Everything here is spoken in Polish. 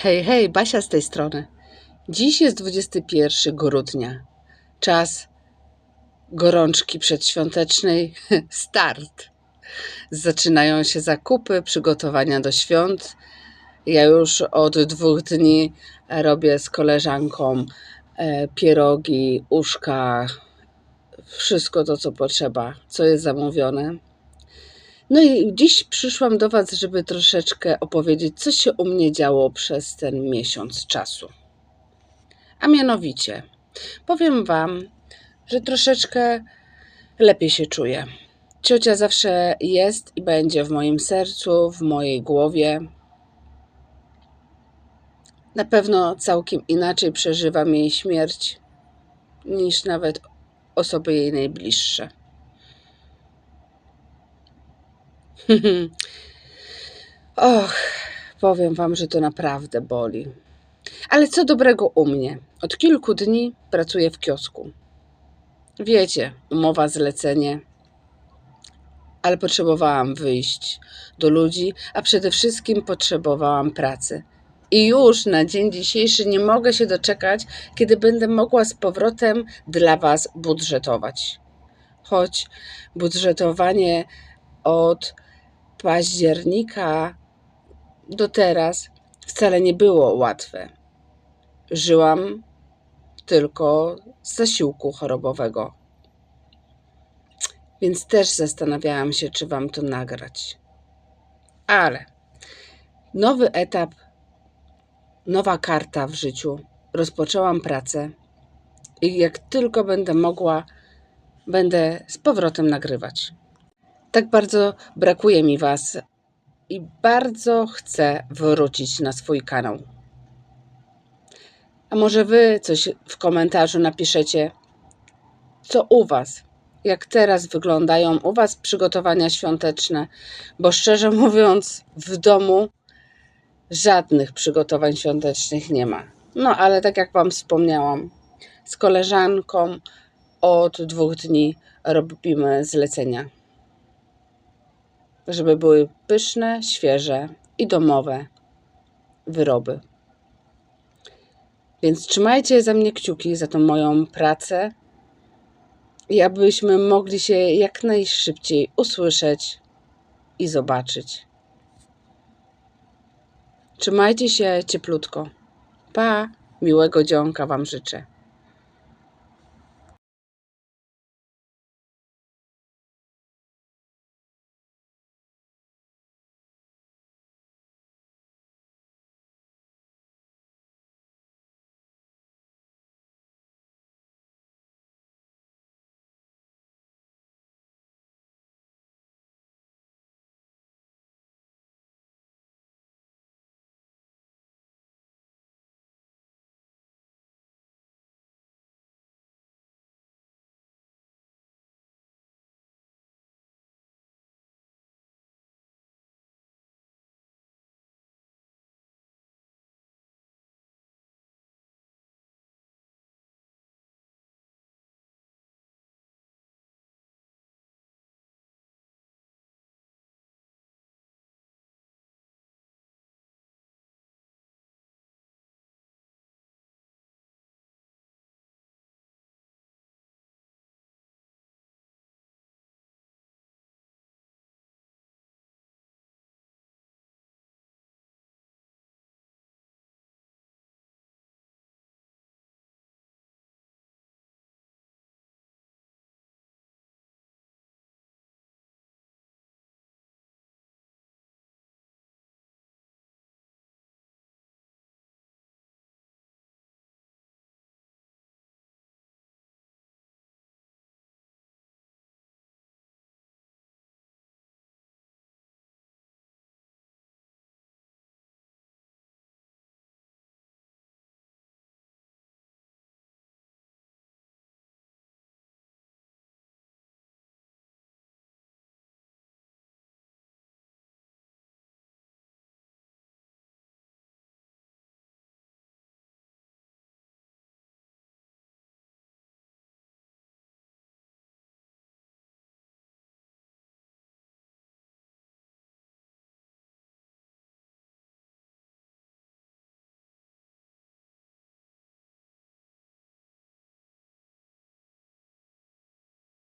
Hej, hej, Basia z tej strony. Dziś jest 21 grudnia. Czas gorączki przedświątecznej. Start. Zaczynają się zakupy, przygotowania do świąt. Ja już od dwóch dni robię z koleżanką e, pierogi, uszka, wszystko to, co potrzeba, co jest zamówione. No i dziś przyszłam do Was, żeby troszeczkę opowiedzieć, co się u mnie działo przez ten miesiąc czasu. A mianowicie, powiem Wam, że troszeczkę lepiej się czuję. Ciocia zawsze jest i będzie w moim sercu, w mojej głowie. Na pewno całkiem inaczej przeżywam jej śmierć niż nawet osoby jej najbliższe. Och, powiem wam, że to naprawdę boli. Ale co dobrego u mnie? Od kilku dni pracuję w kiosku. Wiecie, umowa zlecenie. Ale potrzebowałam wyjść do ludzi, a przede wszystkim potrzebowałam pracy. I już na dzień dzisiejszy nie mogę się doczekać, kiedy będę mogła z powrotem dla Was budżetować. Choć budżetowanie od października do teraz wcale nie było łatwe. Żyłam tylko z zasiłku chorobowego. Więc też zastanawiałam się, czy wam to nagrać. Ale nowy etap, nowa karta w życiu. Rozpoczęłam pracę i jak tylko będę mogła, będę z powrotem nagrywać tak bardzo brakuje mi Was i bardzo chcę wrócić na swój kanał. A może Wy coś w komentarzu napiszecie, co u Was, jak teraz wyglądają u Was przygotowania świąteczne, bo szczerze mówiąc, w domu żadnych przygotowań świątecznych nie ma. No ale tak jak Wam wspomniałam, z koleżanką od dwóch dni robimy zlecenia żeby były pyszne, świeże i domowe wyroby. Więc trzymajcie za mnie kciuki za tą moją pracę i abyśmy mogli się jak najszybciej usłyszeć i zobaczyć. Trzymajcie się cieplutko. Pa, miłego dzionka Wam życzę.